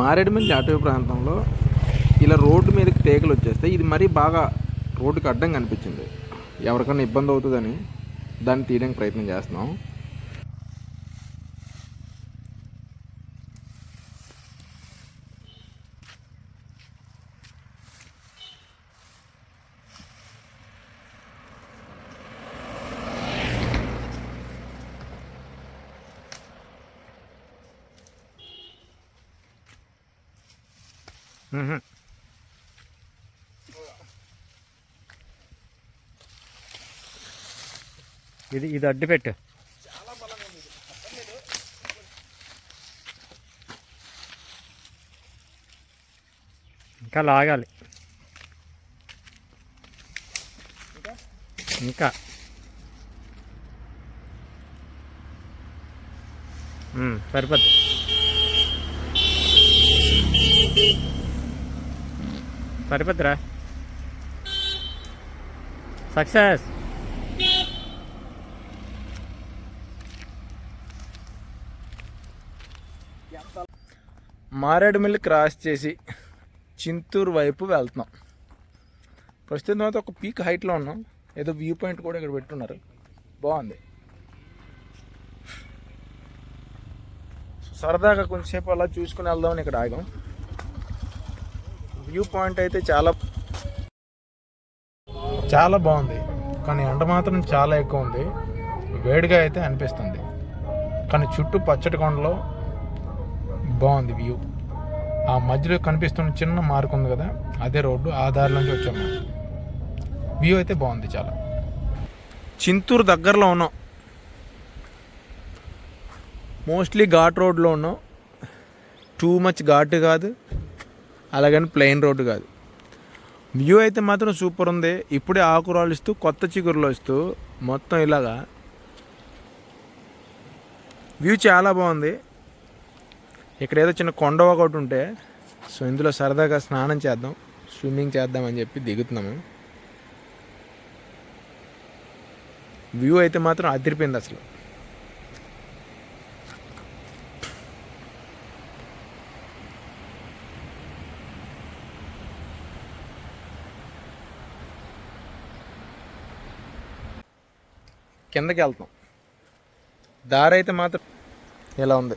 మారేడుమిల్లి అటవీ ప్రాంతంలో ఇలా రోడ్డు మీదకి తీగలు వచ్చేస్తే ఇది మరీ బాగా రోడ్డుకి అడ్డం కనిపించింది ఎవరికైనా ఇబ్బంది అవుతుందని దాన్ని తీయడానికి ప్రయత్నం చేస్తున్నాం. Mm-hmm. ఇది ఇది అడ్డు పెట్టు. ఇంకా లాగాలి. ఇంకా. సరిపోద్ది. సరిపోద్దిరా. సక్సెస్ మారేడుమిల్లి క్రాస్ చేసి చింతూరు వైపు వెళ్తున్నాం. ప్రస్తుతం తర్వాత ఒక పీక్ హైట్లో ఉన్నాం. ఏదో వ్యూ పాయింట్ కూడా ఇక్కడ పెట్టున్నారు. బాగుంది. సరదాగా కొంచెంసేపు అలా చూసుకుని వెళ్దామని ఇక్కడ ఆగాం. వ్యూ పాయింట్ అయితే చాలా చాలా బాగుంది. కానీ ఎండ మాత్రం చాలా ఎక్కువ ఉంది. వేడిగా అయితే అనిపిస్తుంది. కానీ చుట్టూ పచ్చటి కొండలో బాగుంది వ్యూ. ఆ మధ్యలో కనిపిస్తున్న చిన్న మార్క్ ఉంది కదా అదే రోడ్డు ఆ దారిలోంచి వచ్చాము వ్యూ అయితే బాగుంది చాలా. చింతూరు దగ్గరలో ఉన్నాం. మోస్ట్లీ ఘాట్ రోడ్లో ఉన్నాం. టూ మచ్ ఘాట్ కాదు. అలాగని ప్లెయిన్ రోడ్డు కాదు. వ్యూ అయితే మాత్రం సూపర్ ఉంది. ఇప్పుడే ఆకురాలు ఇస్తూ కొత్త చిగురులు ఇస్తూ మొత్తం ఇలాగా. వ్యూ చాలా బాగుంది. ఇక్కడ ఏదో చిన్న కొండ ఒకటి ఉంటే సో ఇందులో సరదాగా స్నానం చేద్దాం స్విమ్మింగ్ చేద్దాం అని చెప్పి దిగుతున్నాము. వ్యూ అయితే మాత్రం అదిరిపోయింది అసలు. కిందకి వెళ్తాం దారి అయితే మాత్రం ఇలా ఉంది.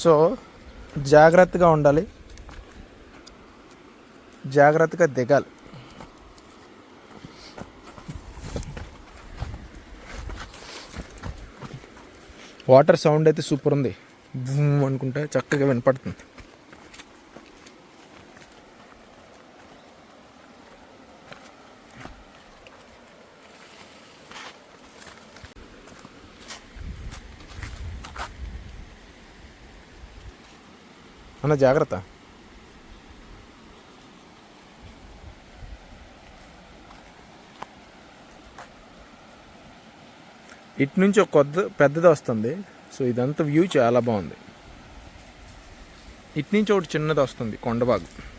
సో జాగ్రత్తగా ఉండాలి. జాగ్రత్తగా దిగాలి. వాటర్ సౌండ్ అయితే సూపర్ ఉంది. బూమ్ అనుకుంటే చక్కగా వినపడుతుంది. అన్న జాగ్రత్త. ఇటు నుంచి ఒక కొద్ద పెద్దది వస్తుంది. సో ఇదంతా వ్యూ చాలా బాగుంది. ఇటు నుంచి ఒకటి చిన్నది వస్తుంది కొండబాగు.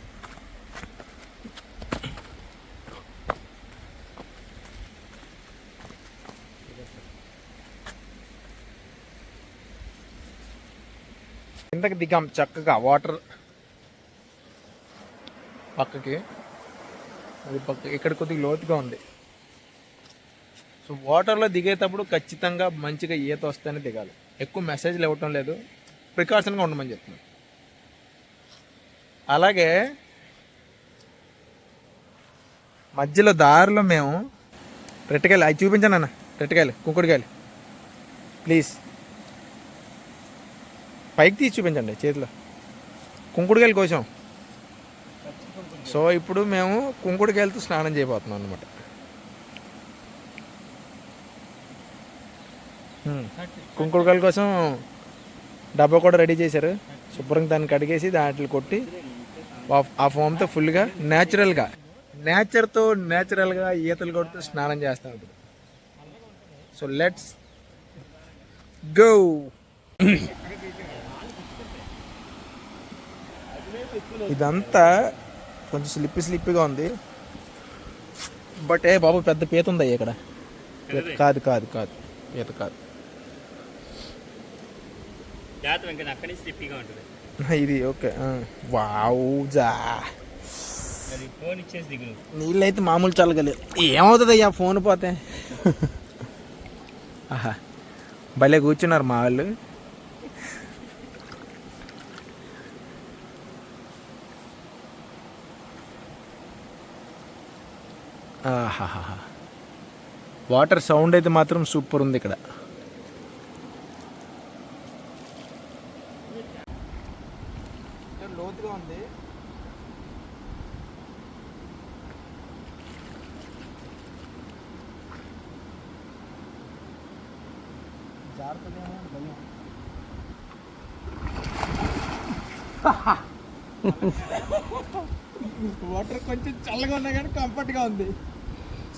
కిందకి దిగాం చక్కగా వాటర్ పక్కకి. అది పక్క ఇక్కడ కొద్దిగా లోతుగా ఉంది. సో వాటర్లో దిగేటప్పుడు ఖచ్చితంగా మంచిగా ఈత వస్తేనే దిగాలి. ఎక్కువ మెసేజ్లు ఇవ్వటం లేదు. ప్రికాషన్గా ఉండమని చెప్తున్నాను. అలాగే మధ్యలో దారిలో మేము రెట్టకాయలు అవి చూపించాను అన్న రెట్టకాయలు కుంకుడుకాయలు. ప్లీజ్ పైకి తీసి చూపించండి చేతిలో. కుంకుడుకాయలు కోసం. సో ఇప్పుడు మేము కుంకుడుకాయలతో స్నానం చేయబోతున్నాం అనమాట కుంకుడుకాయల కోసం డబ్బా కూడా రెడీ చేశారు. శుభ్రంగా దాన్ని కడిగేసి దాంట్లో కొట్టి ఆ- ఫామ్తో ఫోమ్తో ఫుల్గా న్యాచురల్గా నేచర్తో న్యాచురల్గా ఈతలు కొడుతూ స్నానం చేస్తాం ఇప్పుడు. So let's go! ఇదంతా కొంచెం స్లిప్పి స్లిప్పిగా ఉంది. బట్ ఏ బాబు పెద్ద పీత ఉందా ఇక్కడ? కాదు కాదు కాదు. పీత కాదు. ఇది ఓకే. వావ్ జా. నువ్వు. నీళ్ళైతే మామూలు చల్లగలేదు ఏమవుతుంది అయ్యా ఫోన్ పోతే? ఆహా. భలే కూర్చున్నారు మా వాళ్ళు. వాటర్ సౌండ్ అయితే మాత్రం సూపర్ ఉంది ఇక్కడ. లోతుగా ఉంది. వాటర్ కొంచెం చల్లగా ఉన్నా కానీ కంఫర్ట్గా ఉంది.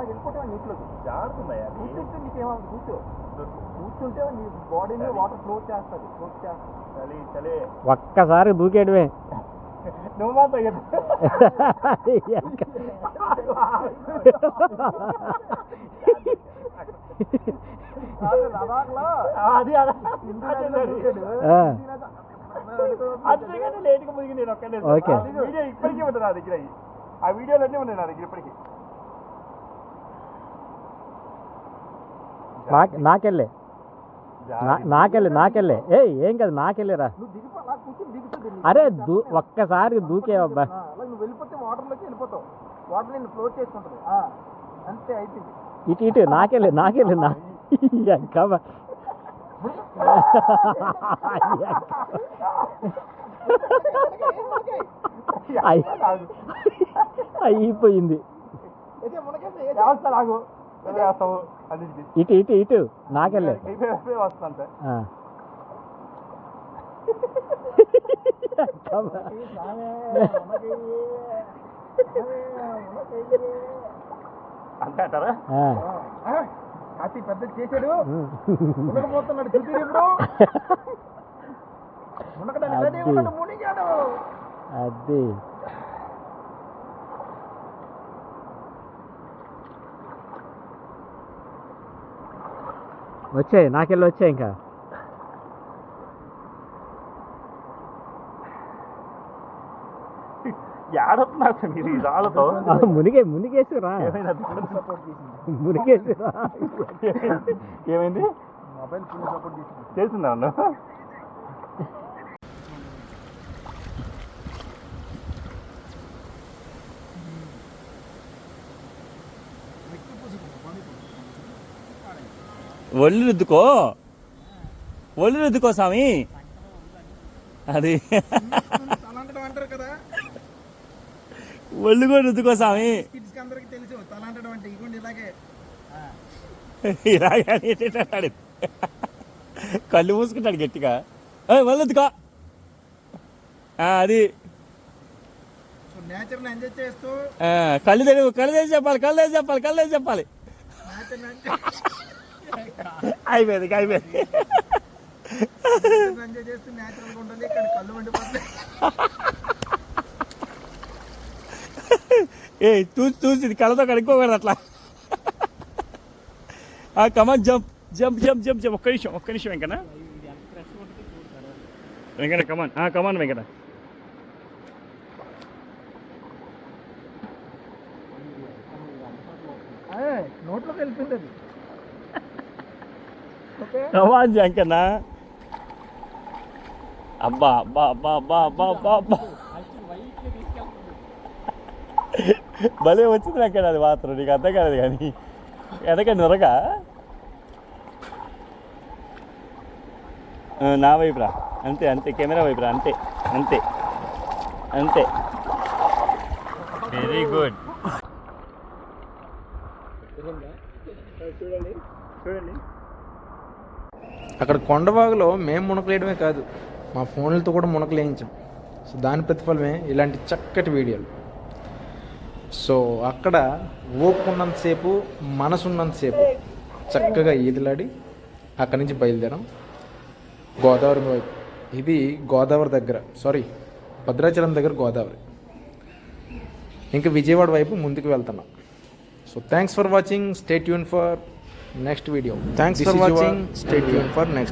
అలా వెళ్ళిపోవటం నీటిలోకి? జారుతున్నాయా కూర్చుంటే నీకేమో కూర్చో కూర్చుంటే నీ బాడీని వాటర్ ఫ్లో చేస్తుంది ఫ్లో చేస్తుంది. చలి చలి. ఒక్కసారి దూకేయడమే. నువ్వు మాత్రం అది ఆ. అంతేగాని లేట్గా మునిగి నేను ఒక్కనే ఓకే. వీడియో ఇప్పటికీ ఉంటుంది నా దగ్గర. ఆ వీడియోలన్నీ ఉన్నాయి నా దగ్గర ఇప్పటికీ. నాకు నాకెళ్ళే. నాకెళ్ళే నాకెళ్ళే. ఏయ్ ఏం కాదు నాకెళ్ళేరా. అరే దూ ఒక్కసారి దూకేవబ్బా అలా నువ్వు వెళ్ళిపోతే వాటర్లోకి వెళ్ళిపోతావు. వాటర్ నేను ఫ్లోట్ చేసుకుంటుంది. ఆ, అంతే అయిపోయింది. ఇటు ఇటు నాకెళ్ళే నాకెళ్ళే నా ఎంకమ్మ. అయిపోయింది. ఇటు ఇటు ఇటు. నాకెళ్ళే. వస్తాను సార్. అంతే అంటారా. కాసి పెద్ద చేశాడు. ఉమ్. మునకపోతున్నాడు చూసి ఇప్పుడు రెడీ అది. వచ్చాయి నాకెళ్ళి వచ్చాయి ఇంకా. మీరు ఈ రాళ్ళతో? మునిగే మునిగేసిరా ఏమైనా సపోర్ట్ చేసింది. మునిగేసిరా ఏమైంది? మొబైల్ ఫుల్ సపోర్ట్ చేసింది. చేసిందా అన్న? ఒళ్ళు రుద్దుకో ఒళ్ళు రుద్దుకో స్వామి అది ఒళ్ళు కూడా రుద్దుకో స్వామి. తెలుసు ఇలాగే. కళ్ళు మూసుకుంటాడు గట్టిగా. ఒళ్ళు రుద్దుకో అది. కళ్ళు తెరువు కళ్ళు తెరిచి చెప్పాలి కళ్ళు తెరిచి చెప్పాలి కళ్ళు తెరిచి చెప్పాలి. అయిపోయింది అయిపోయింది. ఏ చూసి చూసి ఇది కళ్ళతో కడుక్కోకూడదు అట్లా. ఆ come on jump jump jump jump jump ఒక్క నిమిషం ఒక్క నిమిషం వెంకన్న. వెంకన్న కమాన్ ఆ కమాన్ వెంకన్న ఏయ్, నోట్లోకి వెళ్ళిపోయింది అది వెంకన్న అబ్బా అబ్బా అబ్బా అబ్బా అబ్బా అబ్బా అబ్బా. భలే వచ్చింది వెంకన్న అది మాత్రం నీకు అర్థం కాలేదు కానీ. వెనక నొరగా ఆ, నా వైపురా. అంతే అంతే కెమెరా వైపురా అంతే అంతే అంతే. వెరీ గుడ్ చూడండి. చూడండి. అక్కడ కొండవాగులో మేము మునకలేయడమే కాదు మా ఫోన్లతో కూడా మునకలేయించాం. సో దాని ప్రతిఫలమే ఇలాంటి చక్కటి వీడియోలు. సో అక్కడ ఓపుకున్నంతసేపు మనసున్నంతసేపు చక్కగా ఈదులాడి అక్కడి నుంచి బయలుదేరాం. గోదావరి వైపు. ఇది గోదావరి దగ్గర సారీ భద్రాచలం దగ్గర గోదావరి. ఇంకా విజయవాడ వైపు ముందుకు వెళ్తున్నాం. So thanks for watching stay tune for next video. Thanks this for watching. Stay tuned for next.